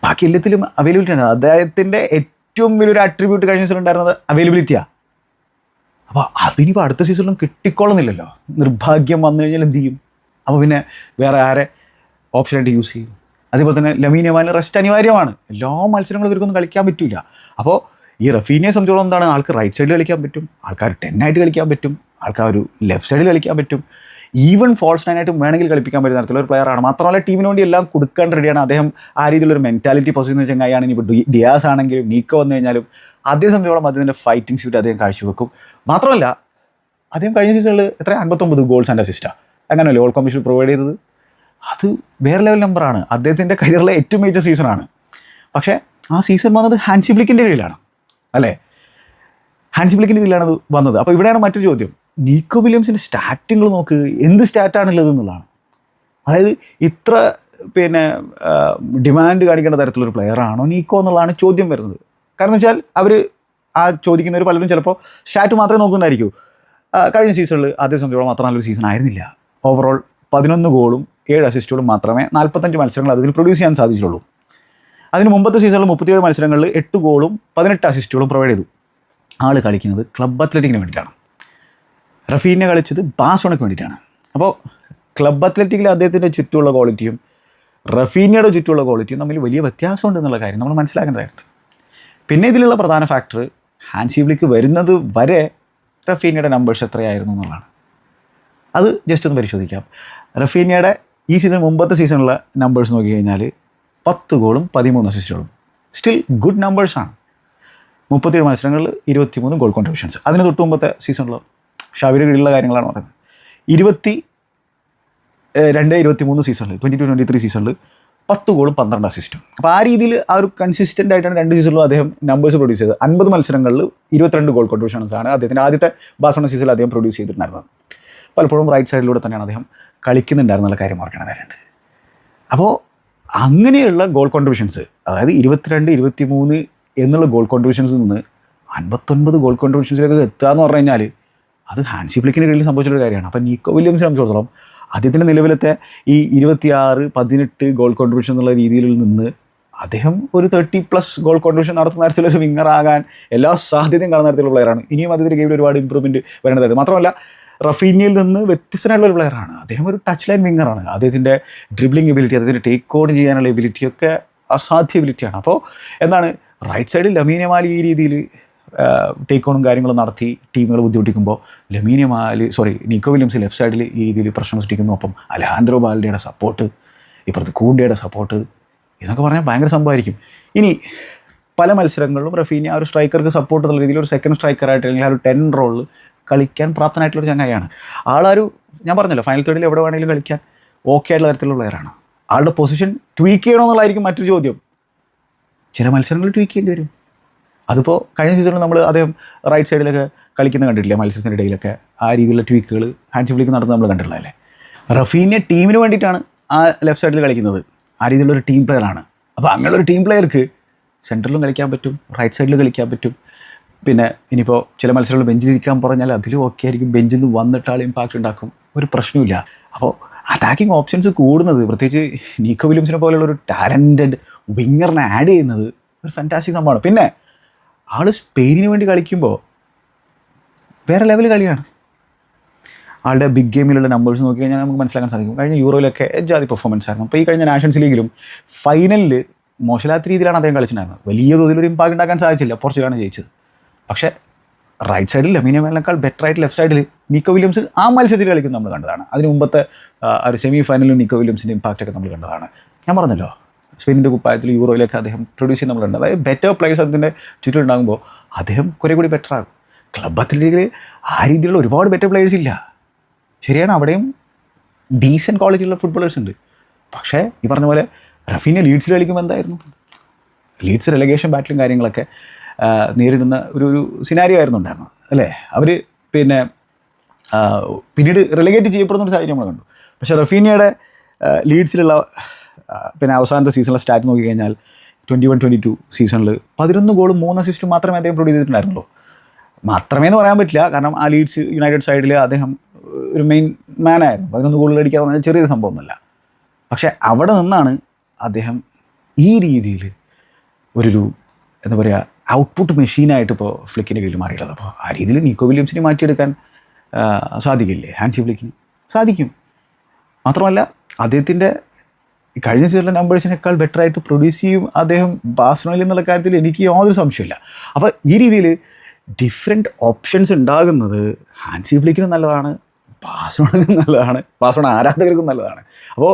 ബാക്കി എല്ലാത്തിലും അവൈലബിലിറ്റി ഉണ്ട്. അദ്ദേഹത്തിന്റെ ഏറ്റവും വലിയൊരു അട്രിബ്യൂട്ട് കഴിഞ്ഞ സീസൺ ഉണ്ടായിരുന്നത് അവൈലബിലിറ്റിയാണ് അപ്പോൾ അതിനിപ്പോൾ അടുത്ത സീസണിലും കിട്ടിക്കൊള്ളുന്നില്ലല്ലോ. നിർഭാഗ്യം വന്നു കഴിഞ്ഞാൽ എന്ത് ചെയ്യും? അപ്പോൾ പിന്നെ വേറെ ആരെ ഓപ്ഷനായിട്ട് യൂസ് ചെയ്യും? അതേപോലെ തന്നെ ലമീനിയമാന് റെസ്റ്റ് അനിവാര്യമാണ്. എല്ലാ മത്സരങ്ങളും ഇവർക്കൊന്നും കളിക്കാൻ പറ്റില്ല അപ്പോൾ ഈ റഫീനെ സംബന്ധിച്ചോളം എന്താണ്? ആൾക്ക് റൈറ്റ് സൈഡിൽ കളിക്കാൻ പറ്റും. ആൾക്കാർ ടെന്നായിട്ട് കളിക്കാൻ പറ്റും. ആൾക്കാർ ഒരു ലെഫ്റ്റ് സൈഡിൽ കളിക്കാൻ പറ്റും. ഈവൻ ഫോൾസ് നയനായിട്ടും വേണമെങ്കിൽ കളിപ്പിക്കാൻ പറ്റുന്ന തരത്തിലുള്ള ഒരു പ്ലെയറാണ് മാത്രമല്ല ടീമിന് വേണ്ടി എല്ലാം കൊടുക്കാൻ റെഡിയാണ് അദ്ദേഹം ആ രീതിയിലൊരു മെന്റാലിറ്റി പൊസിഷൻ ചങ്ങായാണ് ഇനിയിപ്പോൾ ഡിയാസ് ആണെങ്കിലും നീക്കോ വന്നു കഴിഞ്ഞാലും അതേ സംബന്ധിച്ചോളം അദ്ദേഹത്തിന്റെ ഫൈറ്റിംഗ് സ്പീഡ് അദ്ദേഹം കാഴ്ചവെക്കും. മാത്രമല്ല അദ്ദേഹം കഴിഞ്ഞ സീസണിൽ എത്ര അൻപത്തൊമ്പത് ഗോൾസ് ആൻഡ് അസിസ്റ്റാണ് അങ്ങനെയല്ലേ ഓൾ കോമ്പറ്റീഷൻ പ്രൊവൈഡ് ചെയ്തത്? അത് വേറെ ലെവൽ നമ്പറാണ് അദ്ദേഹത്തിന്റെ കരിയറിലെ ഏറ്റവും മേജർ സീസണാണ് പക്ഷേ ആ സീസൺ വന്നത് ഹാൻസി ഫ്ലിക്കിന്റെ കീഴിലാണ്. അല്ലേ? ഹാൻസി ഫ്ലിക്കിന്റെ കീഴിലാണ് വന്നത്. അപ്പോൾ ഇവിടെയാണ് മറ്റൊരു ചോദ്യം. നീക്കോ വില്യംസിന്റെ സ്റ്റാറ്റുകൾ നോക്ക് എന്ത് സ്റ്റാറ്റാണുള്ളത് എന്നുള്ളതാണ്. അതായത് ഇത്ര പിന്നെ ഡിമാൻഡ് കാണിക്കേണ്ട തരത്തിലൊരു പ്ലെയറാണോ നീക്കോ എന്നുള്ളതാണ് ചോദ്യം വരുന്നത്. കാരണം വെച്ചാൽ അവർ ആ ചോദിക്കുന്നവർ പലരും ചിലപ്പോൾ സ്റ്റാറ്റ് മാത്രമേ നോക്കുന്നതായിരിക്കൂ കഴിഞ്ഞ സീസണിൽ ആദ്യ സംബന്ധിച്ചോളം മാത്രം നല്ലൊരു സീസൺ ആയിരുന്നില്ല. ഓവറോൾ പതിനൊന്ന് ഗോളും ഏഴ് അസിസ്റ്റുകളും മാത്രമേ നാൽപ്പത്തഞ്ച് മത്സരങ്ങൾ അതിൽ പ്രൊഡ്യൂസ് ചെയ്യാൻ സാധിച്ചുള്ളൂ. അതിന് മുമ്പത്തെ സീസണിൽ മുപ്പത്തിയേഴ് മത്സരങ്ങളിൽ എട്ട് ഗോളും പതിനെട്ട് അസിസ്റ്റുകളും പ്രൊവൈഡ് ചെയ്തു. ആൾ കളിക്കുന്നത് ക്ലബ് അത്ലറ്റിക്കിന് വേണ്ടിയിട്ടാണ്. റഫീനെ കളിച്ചത് ബാസോണയ്ക്ക് വേണ്ടിയിട്ടാണ്. അപ്പോൾ ക്ലബ് അത്ലറ്റിക്കിൽ അദ്ദേഹത്തിന്റെ ചുറ്റുമുള്ള ക്വാളിറ്റിയും റഫീനയുടെ ചുറ്റുമുള്ള ക്വാളിറ്റിയും തമ്മിൽ വലിയ വ്യത്യാസമുണ്ട് എന്നുള്ള കാര്യം നമ്മൾ മനസ്സിലാക്കേണ്ടതായിട്ടുണ്ട് പിന്നെ ഇതിലുള്ള പ്രധാന ഫാക്ടർ ഹാൻസിബ്ലിക്ക് വരുന്നത് വരെ റഫീനയുടെ നമ്പേഴ്സ് എത്രയായിരുന്നു എന്നുള്ളതാണ്. അത് ജസ്റ്റ് ഒന്ന് പരിശോധിക്കാം. റഫീനയുടെ ഈ സീസൺ മുമ്പത്തെ സീസണിലെ നമ്പേഴ്സ് നോക്കി കഴിഞ്ഞാൽ പത്ത് ഗോളും പതിമൂന്ന് അസിസ്റ്റുകളും സ്റ്റിൽ ഗുഡ് നമ്പേഴ്സാണ് മുപ്പത്തിയേഴ് മത്സരങ്ങളിൽ ഇരുപത്തിമൂന്ന് ഗോൾ കോൺട്രിബ്യൂഷൻസ് അതിന് തൊട്ട് മുമ്പത്തെ ഷാവിയുടെ കീഴിലുള്ള കാര്യങ്ങളാണ് പറയുന്നത് ഇരുപത്തി രണ്ട് ഇരുപത്തി മൂന്ന് സീസണിൽ ട്വന്റി ടു ട്വന്റി ത്രീ സീസണിൽ പത്ത് ഗോളും പന്ത്രണ്ട് അസിസ്റ്റും അപ്പോൾ ആ രീതിയിൽ ആ ഒരു കൺസിസ്റ്റന്റ് ആയിട്ടാണ് രണ്ട് സീസണിലും അദ്ദേഹം നമ്പേഴ്സ് പ്രൊഡ്യൂസ് ചെയ്തത്. അൻപത് മത്സരങ്ങളിൽ ഇരുപത്തിരണ്ട് ഗോൾ കോൺട്രിബ്യൂഷൻസ് ആണ് അദ്ദേഹത്തിന്റെ ആദ്യത്തെ ബാസോണ സീസണിൽ അദ്ദേഹം പ്രൊഡ്യൂസ് ചെയ്തിട്ടുണ്ടായിരുന്നത്. പലപ്പോഴും റൈറ്റ് സൈഡിലൂടെ തന്നെയാണ് അദ്ദേഹം കളിക്കുന്നുണ്ടായിരുന്നുള്ള കാര്യം ഓർക്കണം കാര്യമുണ്ട് അപ്പോൾ അങ്ങനെയുള്ള ഗോൾ കോൺട്രിബ്യൂഷൻസ് അതായത് ഇരുപത്തിരണ്ട് ഇരുപത്തി മൂന്ന് എന്നുള്ള ഗോൾ കോൺട്രിബ്യൂഷൻസിൽ നിന്ന് അൻപത്തൊൻപത് ഗോൾ കോൺട്രിബ്യൂഷൻസിലേക്ക് എത്തുക എന്ന് പറഞ്ഞു കഴിഞ്ഞാൽ അത് ഹാൻസി ഫ്ലിക്കിന് കീഴിൽ സംഭവിച്ചൊരു കാര്യമാണ്. അപ്പോൾ നീക്കോ വില്യംസിനെ സംബന്ധിച്ചിടത്തോളം അദ്ദേഹത്തിന്റെ നിലവിലത്തെ ഈ ഇരുപത്തിയാറ് പതിനെട്ട് ഗോൾ കോൺട്രിബ്യൂഷൻ എന്നുള്ള രീതിയിൽ നിന്ന് അദ്ദേഹം ഒരു തേർട്ടി പ്ലസ് ഗോൾ കോൺട്രിബ്യൂഷൻ നടത്തുന്ന തരത്തിലൊരു വിങ്ങർ ആകാൻ എല്ലാ സാധ്യതയും കാണുന്ന തരത്തിലുള്ള പ്ലെയറാണ് ഇനിയും അദ്ദേഹത്തിന്റെ ഗെയിമിൽ ഒരുപാട് ഇമ്പ്രൂവ്മെന്റ് വരേണ്ടതായിട്ട് മാത്രമല്ല റഫീനിയിൽ നിന്ന് വ്യത്യസ്തനായിട്ടുള്ള ഒരു പ്ലെയറാണ് അദ്ദേഹം ഒരു ടച്ച് ലൈൻ വിങ്ങറാണ് അദ്ദേഹത്തിന്റെ ഡ്രിബ്ലിംഗ് എബിലിറ്റി അദ്ദേഹത്തിന്റെ ടേക്ക് ഓൺ ചെയ്യാനുള്ള എബിലിറ്റിയൊക്കെ അസാധ്യ എബിലിറ്റിയാണ് അപ്പോൾ എന്താണ്? റൈറ്റ് സൈഡിൽ ലമീനമാലി ഈ രീതിയിൽ ടേക്ക് ഓണും കാര്യങ്ങളും നടത്തി ടീമുകൾ ബുദ്ധിമുട്ടിക്കുമ്പോൾ Lamine Yamal sorry Nico Williams left സൈഡിൽ ഈ രീതിയിൽ പ്രശ്നം സൃഷ്ടിക്കുന്നു. ഒപ്പം അലഹാൻഡ്രോ ബാൽഡയുടെ സപ്പോർട്ട് ഇപ്പുറത്ത് കൂണ്ടയുടെ സപ്പോർട്ട് ഇതൊക്കെ പറഞ്ഞാൽ ഭയങ്കര സംഭവമായിരിക്കും. ഇനി പല മത്സരങ്ങളിലും റഫീനി ആ ഒരു സ്ട്രൈക്കർക്ക് സപ്പോർട്ട് എന്നുള്ള രീതിയിൽ ഒരു സെക്കൻഡ് സ്ട്രൈക്കറായിട്ട് അല്ലെങ്കിൽ ആ ഒരു ടെൻ റോളിൽ കളിക്കാൻ പ്രാപ്തനായിട്ടുള്ള ഒരു ചങ്ങായിയാണ്. ആളൊരു ഞാൻ പറഞ്ഞല്ലോ ഫൈനൽ തേർഡിൽ എവിടെ വേണമെങ്കിലും കളിക്കാൻ ഓക്കെ ആയിട്ടുള്ള തരത്തിലുള്ള പ്ലെയറാണ് ആളുടെ പൊസിഷൻ ട്വീക്ക് ചെയ്യണമെന്നുള്ളതായിരിക്കും മറ്റൊരു ചോദ്യം. ചില മത്സരങ്ങളിൽ ട്വീക്ക് ചെയ്യേണ്ടി വരും. അതിപ്പോൾ കഴിഞ്ഞ സീസണിൽ നമ്മൾ അദ്ദേഹം റൈറ്റ് സൈഡിലൊക്കെ കളിക്കുന്ന കണ്ടിട്ടില്ലേ? മത്സരത്തിന്റെ ഇടയിലൊക്കെ. ആ രീതിയിലുള്ള ട്വീക്കുകൾ ഹാൻഡ് ഫ്ലിക്ക് നടന്ന് നമ്മൾ കണ്ടിട്ടുള്ളതല്ലേ? റഫീനെ ടീമിന് വേണ്ടിയിട്ടാണ് ആ ലെഫ്റ്റ് സൈഡിൽ കളിക്കുന്നത്. ആ രീതിയിലുള്ള ഒരു ടീം പ്ലെയറാണ് അപ്പോൾ അങ്ങനെയുള്ള ഒരു ടീം പ്ലെയർക്ക് സെന്ററിലും കളിക്കാൻ പറ്റും റൈറ്റ് സൈഡിൽ കളിക്കാൻ പറ്റും. പിന്നെ ഇനിയിപ്പോൾ ചില മത്സരങ്ങൾ ബെഞ്ചിലിരിക്കാൻ പറഞ്ഞാൽ അതിലും ഓക്കെ ആയിരിക്കും. ബെഞ്ചിൽ നിന്ന് വന്നിട്ട് ആൾ ഇമ്പാക്റ്റ് ഉണ്ടാക്കും. ഒരു പ്രശ്നമില്ല അപ്പോൾ അറ്റാക്കിംഗ് ഓപ്ഷൻസ് കൂടുന്നത് പ്രത്യേകിച്ച് നീക്കോ വില്യംസിനെ പോലെയുള്ള ഒരു ടാലന്റഡ് വിങ്ങറിനെ ആഡ് ചെയ്യുന്നത് ഒരു ഫാന്റാസ്റ്റിക് സംഭവമാണ്. പിന്നെ ആൾ സ്പെയിനിന് വേണ്ടി കളിക്കുമ്പോൾ വേറെ ലെവൽ കളിയാണ്. ആളുടെ ബിഗ് ഗെയിമിലുള്ള നമ്പേഴ്സ് നോക്കി കഴിഞ്ഞാൽ നമുക്ക് മനസ്സിലാക്കാൻ സാധിക്കും. കഴിഞ്ഞ യൂറോയിലൊക്കെ ജാതി പെർഫോമൻസ് ആയിരുന്നു. അപ്പോൾ ഈ കഴിഞ്ഞ നാഷൻസ് ലീഗിലും ഫൈനലിൽ മോശമില്ലാത്ത രീതിയിലാണ് അദ്ദേഹം കളിച്ചിട്ടുണ്ടായിരുന്നത്. വലിയ ഒരു ഇമ്പാക്ട് ഉണ്ടാക്കാൻ സാധിച്ചില്ല. പോർച്ചുഗലാണ് ജയിച്ചത്. പക്ഷേ റൈറ്റ് സൈഡിൽ ലമീനമേലിനേക്കാൾ ബെറ്റർ ആയിട്ട് ലെഫ്റ്റ് സൈഡിൽ നിക്കോ വില്യംസ് ആ മത്സരത്തിൽ കളിക്കുന്നത് നമ്മൾ കണ്ടതാണ്. അതിന് മുമ്പത്തെ ഒരു സെമി ഫൈനലിൽ നിക്കോ വില്യംസിന്റെ ഇമ്പാക്റ്റൊക്കെ നമ്മൾ കണ്ടതാണ്. ഞാൻ പറഞ്ഞല്ലോ. സ്പെയിനിന്റെ കുപ്പായത്തിൽ യൂറോയിലൊക്കെ അദ്ദേഹം പ്രൊഡ്യൂസ് ചെയ്യുന്ന നമ്മളുണ്ട്. അതായത് ബെറ്റർ പ്ലേയേഴ്സ് അതിന്റെ ചുറ്റിലുണ്ടാകുമ്പോൾ അദ്ദേഹം കുറേ കൂടി ബെറ്റർ ആകും. ക്ലബ് അത്ലറ്റിക്കിൽ ആ രീതിയിലുള്ള ഒരുപാട് ബെറ്റർ പ്ലേയേഴ്സ് ഇല്ല. ശരിയാണ് അവിടെയും ഡീസന്റ് ക്വാളിറ്റിയുള്ള ഫുട്ബോളേഴ്സ് ഉണ്ട്. പക്ഷേ ഈ പറഞ്ഞ പോലെ റഫീനെ ലീഡ്സിൽ കളിക്കുമ്പോൾ എന്തായിരുന്നു? ലീഡ്സ് റെലഗേഷൻ ബാറ്റിലും കാര്യങ്ങളൊക്കെ നേരിടുന്ന ഒരു ഒരു സിനാരിയോ ആയിരുന്നു ഉണ്ടായിരുന്നത്. അല്ലേ? അവർ പിന്നെ പിന്നീട് റിലഗേറ്റ് ചെയ്യപ്പെടുന്ന ഒരു സാഹചര്യം നമ്മൾ കണ്ടു. പക്ഷേ റഫീനയുടെ ലീഡ്സിലുള്ള പിന്നെ അവസാനത്തെ സീസണിലെ സ്റ്റാറ്റ് നോക്കിക്കഴിഞ്ഞാൽ ട്വന്റി വൺ ട്വന്റി ടു സീസണിൽ പതിനൊന്ന് ഗോളും മൂന്ന് അസിസ്റ്റും മാത്രമേ അദ്ദേഹം പ്രൊഡ്യൂസ് ചെയ്തിട്ടുണ്ടായിരുന്നുള്ളൂ. മാത്രമേ എന്ന് പറയാൻ പറ്റില്ല. കാരണം ആ ലീഡ്സ് യുണൈറ്റഡ് സൈഡിൽ അദ്ദേഹം ഒരു മെയിൻ മാനായിരുന്നു പതിനൊന്ന് ഗോളുകൾ അടിക്കാതെ പറഞ്ഞാൽ ചെറിയൊരു സംഭവമൊന്നുമല്ല. പക്ഷേ അവിടെ നിന്നാണ് അദ്ദേഹം ഈ രീതിയിൽ ഒരു എന്താ പറയുക ഔട്ട്പുട്ട് മെഷീനായിട്ട് ഇപ്പോൾ ഫ്ലിക്കിന്റെ കീഴിൽ മാറിയിട്ടത് അപ്പോൾ ആ രീതിയിൽ നിക്കോ വില്യംസിനെ മാറ്റിയെടുക്കാൻ സാധിക്കില്ലേ? ഹാൻസി ഫ്ലിക്കിന് സാധിക്കും. മാത്രമല്ല അദ്ദേഹത്തിന്റെ കഴിഞ്ഞ സീസണിലെ നമ്പേഴ്സിനേക്കാൾ ബെറ്റർ ആയിട്ട് പ്രൊഡ്യൂസ് ചെയ്യും അദ്ദേഹം ബാഴ്സലോണയിൽ എന്നുള്ള കാര്യത്തിൽ എനിക്ക് യാതൊരു സംശയമില്ല അപ്പോൾ ഈ രീതിയിൽ ഡിഫറെന്റ് ഓപ്ഷൻസ് ഉണ്ടാകുന്നത് ഹാൻസി ഫ്ലിക്കിന് നല്ലതാണ് ബാസ്റ്റോണിനും നല്ലതാണ് ബാഴ്സലോണ ആരാധകർക്കും നല്ലതാണ്. അപ്പോൾ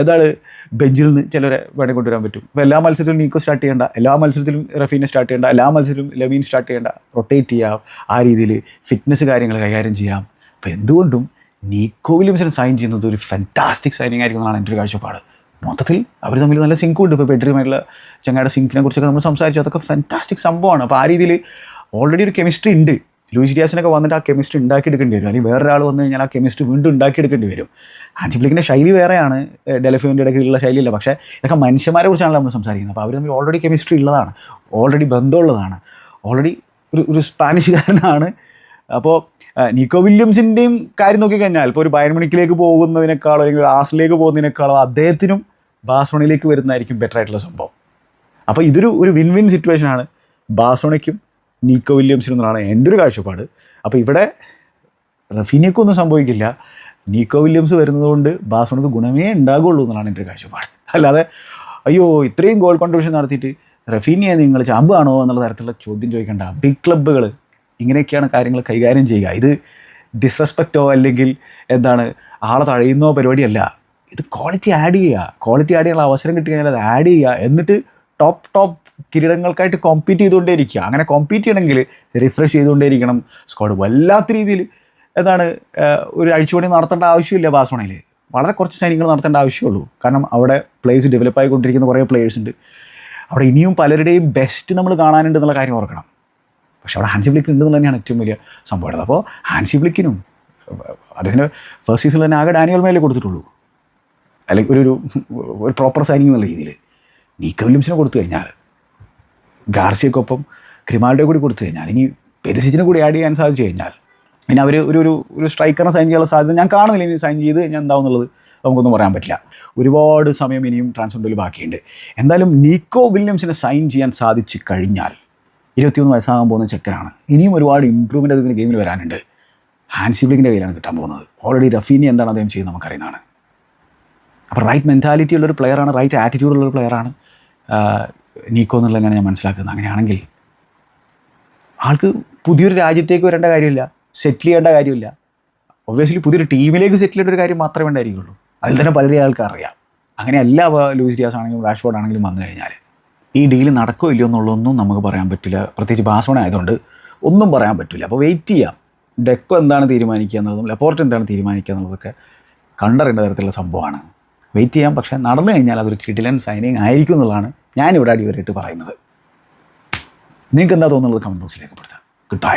എന്താണ് ബെഞ്ചിൽ നിന്ന് ചിലരെ വേണേൽ കൊണ്ടുവരാൻ പറ്റും. അപ്പോൾ എല്ലാ മത്സരത്തിലും നീക്കോ സ്റ്റാർട്ട് ചെയ്യേണ്ട എല്ലാ മത്സരത്തിലും റഫീനെ സ്റ്റാർട്ട് ചെയ്യേണ്ട എല്ലാ മത്സരത്തിലും ലവീൻ സ്റ്റാർട്ട് ചെയ്യേണ്ട റൊട്ടേറ്റ് ചെയ്യാം ആ രീതിയിൽ ഫിറ്റ്നസ് കാര്യങ്ങൾ കൈകാര്യം ചെയ്യാം. അപ്പോൾ എന്തുകൊണ്ടും നീക്കോ വില്യംസിനെ സൈൻ ചെയ്യുന്നത് ഒരു ഫാന്റാസ്റ്റിക് സൈനിങ് ആയിരിക്കും എന്നാണ് എന്റെ ഒരു കാഴ്ചപ്പാട്. മൊത്തത്തിൽ അവർ തമ്മിൽ നല്ല സിങ്കും ഉണ്ട്. ഇപ്പോൾ ബെഡ്റൂമായിട്ടുള്ള ചങ്ങായുടെ സിങ്കിനെ കുറിച്ചൊക്കെ നമ്മൾ സംസാരിച്ചു. അതൊക്കെ ഫാന്റാസ്റ്റിക് സംഭവമാണ്. അപ്പോൾ ആ രീതിയിൽ ഓൾറെഡി ഒരു കെമിസ്ട്രി ഉണ്ട്. ലൂയിസ് ഡിയാസിനൊക്കെ വന്നിട്ട് ആ കെമിസ്ട്രി ഉണ്ടാക്കി ഉണ്ടാക്കിയെടുക്കേണ്ടി വരും. അല്ലെങ്കിൽ വേറൊരാൾ വന്നു കഴിഞ്ഞാൽ ആ കെമിസ്ട്രി വീണ്ടും ഉണ്ടാക്കി ഉണ്ടാക്കിയെടുക്കേണ്ടി വരും. ആൻസിപ്ലിക്കിന്റെ ശൈലി വേറെയാണ്. ഡെലഫിന്റെ ഇടയ്ക്കുള്ള ശൈലിയല്ല. പക്ഷേ ഇതൊക്കെ മനുഷ്യന്മാരെ കുറിച്ചാണ് നമ്മൾ സംസാരിക്കുന്നത്. അപ്പോൾ അവർ തമ്മിൽ ഓൾറെഡി കെമിസ്ട്രി ഉള്ളതാണ്. ഓൾറെഡി ബന്ധമുള്ളതാണ്. ഓൾറെഡി ഒരു ഒരു സ്പാനിഷുകാരനാണ് അപ്പോൾ നിക്കോ വില്യംസിന്റെയും കാര്യം നോക്കിക്കഴിഞ്ഞാൽ ഇപ്പോൾ ഒരു ബയൺമണിക്കിലേക്ക് പോകുന്നതിനേക്കാളോ അല്ലെങ്കിൽ ആസിലേക്ക് പോകുന്നതിനേക്കാളോ അദ്ദേഹത്തിനും ബാസോണിലേക്ക് വരുന്നതായിരിക്കും ബെറ്റർ ആയിട്ടുള്ള സംഭവം. അപ്പോൾ ഇതൊരു ഒരു വിൻ വിൻ സിറ്റുവേഷനാണ് ബാസോണയ്ക്കും നിക്കോ വില്യംസിനും എന്നാണ് എന്റെ ഒരു കാഴ്ചപ്പാട്. അപ്പോൾ ഇവിടെ റഫീനിയക്കൊന്നും സംഭവിക്കില്ല. നീക്കോ വില്യംസ് വരുന്നതുകൊണ്ട് ബാസോണക്ക് ഗുണമേ ഉണ്ടാകുള്ളൂ എന്നാണ് എന്റെ ഒരു കാഴ്ചപ്പാട്. അല്ലാതെ അയ്യോ ഇത്രയും ഗോൾ കോൺട്രിബ്യൂഷൻ നടത്തിയിട്ട് റഫീനിയെ നിങ്ങൾ ചാമ്പാണോ എന്നുള്ള തരത്തിലുള്ള ചോദ്യം ചോദിക്കേണ്ട ബിഗ് ക്ലബ്ബുകൾ ഇങ്ങനെയൊക്കെയാണ് കാര്യങ്ങൾ കൈകാര്യം ചെയ്യുക. ഇത് ഡിസ്റെസ്പെക്റ്റോ അല്ലെങ്കിൽ എന്താണ് ആളെ തഴയുന്നോ പരിപാടിയല്ല. ഇത് ക്വാളിറ്റി ആഡ് ചെയ്യുക. ക്വാളിറ്റി ആഡ് ചെയ്യാനുള്ള അവസരം കിട്ടി കഴിഞ്ഞാൽ അത് ആഡ് ചെയ്യുക. എന്നിട്ട് ടോപ്പ് ടോപ്പ് കിരീടങ്ങൾക്കായിട്ട് കോമ്പീറ്റ് ചെയ്തുകൊണ്ടേ ഇരിക്കുക അങ്ങനെ കോമ്പീറ്റ് ചെയ്യണമെങ്കിൽ റിഫ്രഷ് ചെയ്തുകൊണ്ടേ സ്ക്വാഡ് വല്ലാത്ത രീതിയിൽ എന്താണ് ഒരു അഴിച്ചുപണി നടത്തേണ്ട ആവശ്യമില്ല ബാസോണയിൽ വളരെ കുറച്ച് സൈനികൾ നടത്തേണ്ട ആവശ്യമുള്ളൂ. കാരണം അവിടെ പ്ലേയേഴ്സ് ഡെവലപ്പ് ആയിക്കൊണ്ടിരിക്കുന്ന കുറേ പ്ലേയേഴ്സ് ഉണ്ട്. അവിടെ ഇനിയും പലരുടെയും ബെസ്റ്റ് നമ്മൾ കാണാനുണ്ട് എന്നുള്ള കാര്യം ഓർക്കണം. പക്ഷെ അവിടെ ഹാൻസി ബ്ലിക്ക് ഉണ്ടെന്ന് തന്നെയാണ് ഏറ്റവും വലിയ സംഭവം അപ്പോൾ ഹാൻസി ബ്ലിക്കിനും അദ്ദേഹത്തിന്റെ ഫസ്റ്റ് സീസണിൽ തന്നെ ആകെ ഡാനിയൽ മേലെ കൊടുത്തിട്ടുള്ളൂ. അല്ലെങ്കിൽ ഒരു ഒരു പ്രോപ്പർ സൈനിങ് എന്നുള്ള രീതിയിൽ. നീക്ക വില്യംസിനെ കൊടുത്തു കഴിഞ്ഞാൽ ഗാർസിയക്കൊപ്പം ക്രിമാലിന്റെ കൂടി കൊടുത്തു കഴിഞ്ഞാൽ ഇനി പെരിസിച്ചിനെ കൂടി ആഡ് ചെയ്യാൻ സാധിച്ചു കഴിഞ്ഞാൽ പിന്നെ അവർ ഒരു ഒരു ഒരു സ്ട്രൈക്കറിനെ സൈൻ ചെയ്യാനുള്ള സാധ്യത ഞാൻ കാണുന്നില്ല. ഇനി സൈൻ ചെയ്ത് കഴിഞ്ഞാൽ എന്താവുന്നുള്ളത് നമുക്കൊന്നും പറയാൻ പറ്റില്ല. ഒരുപാട് സമയം ഇനിയും ട്രാൻസ്ഫറിൽ ബാക്കിയുണ്ട്. എന്തായാലും നീക്കോ വില്യംസിനെ സൈൻ ചെയ്യാൻ സാധിച്ചു കഴിഞ്ഞാൽ ഇരുപത്തിയൊന്ന് വയസ്സാകാൻ പോകുന്ന ചെക്കനാണ്. ഇനിയും ഒരുപാട് ഇമ്പ്രൂവ്മെന്റ് അദ്ദേഹത്തിന് ഗെയിമിൽ വരാനുണ്ട്. ഹാൻഡ് സിബ്ലിങ്ങിന്റെ കയ്യിലാണ് കിട്ടാൻ പോകുന്നത്. ഓൾറെഡി റഫീനി എന്താണ് അദ്ദേഹം ചെയ്യുന്നത് നമുക്കറിയുന്നതാണ്. അപ്പോൾ റൈറ്റ് മെന്റാലിറ്റി ഉള്ളൊരു പ്ലെയറാണ് റൈറ്റ് ആറ്റിറ്റ്യൂഡ് ഉള്ളൊരു പ്ലെയറാണ് നീക്കോ എന്നുള്ള തന്നെയാണ് ഞാൻ മനസ്സിലാക്കുന്നത്. അങ്ങനെയാണെങ്കിൽ ആൾക്ക് പുതിയൊരു രാജ്യത്തേക്ക് വരേണ്ട കാര്യമില്ല സെറ്റിൽ ചെയ്യേണ്ട കാര്യമില്ല. ഒബ്വിയസ്ലി പുതിയൊരു ടീമിലേക്ക് സെറ്റിൽ ചെയ്യേണ്ട ഒരു കാര്യം മാത്രമേ ഉണ്ടായിരിക്കുള്ളൂ. അതിൽ തന്നെ പലരെയും ആൾക്ക് അറിയാം അങ്ങനെയല്ല ലൂസ് ലൂയിസ് ഡിയാസ് ആണെങ്കിലും റാഷ്ഫോർഡ് ആണെങ്കിലും വന്നു കഴിഞ്ഞാൽ ഈ ഡീൽ നടക്കോ ഇല്ലയോ എന്നുള്ളതൊന്നും നമുക്ക് പറയാൻ പറ്റില്ല. പ്രത്യേകിച്ച് ബാസോണ ആയതുകൊണ്ട് ഒന്നും പറയാൻ പറ്റില്ല. അപ്പോൾ വെയിറ്റ് ചെയ്യാം. ഡെക്കോ എന്താണ് തീരുമാനിക്കുക എന്നുള്ളതും ലപ്പോർട്ട് എന്താണ് തീരുമാനിക്കുക എന്നുള്ളതൊക്കെ കണ്ടറിയേണ്ട തരത്തിലുള്ള സംഭവമാണ്. വെയിറ്റ് ചെയ്യാം. പക്ഷേ നടന്നു കഴിഞ്ഞാൽ അതൊരു കിടിലൻ സൈനിങ് ആയിരിക്കും എന്നുള്ളതാണ് ഞാനിവിടെ അടിവരായിട്ട് പറയുന്നത്. നിങ്ങൾക്ക് എന്താ തോന്നുന്നത്? കമന്റ് ബോക്സിൽ രേഖപ്പെടുത്താം ഗുഡ് ബൈ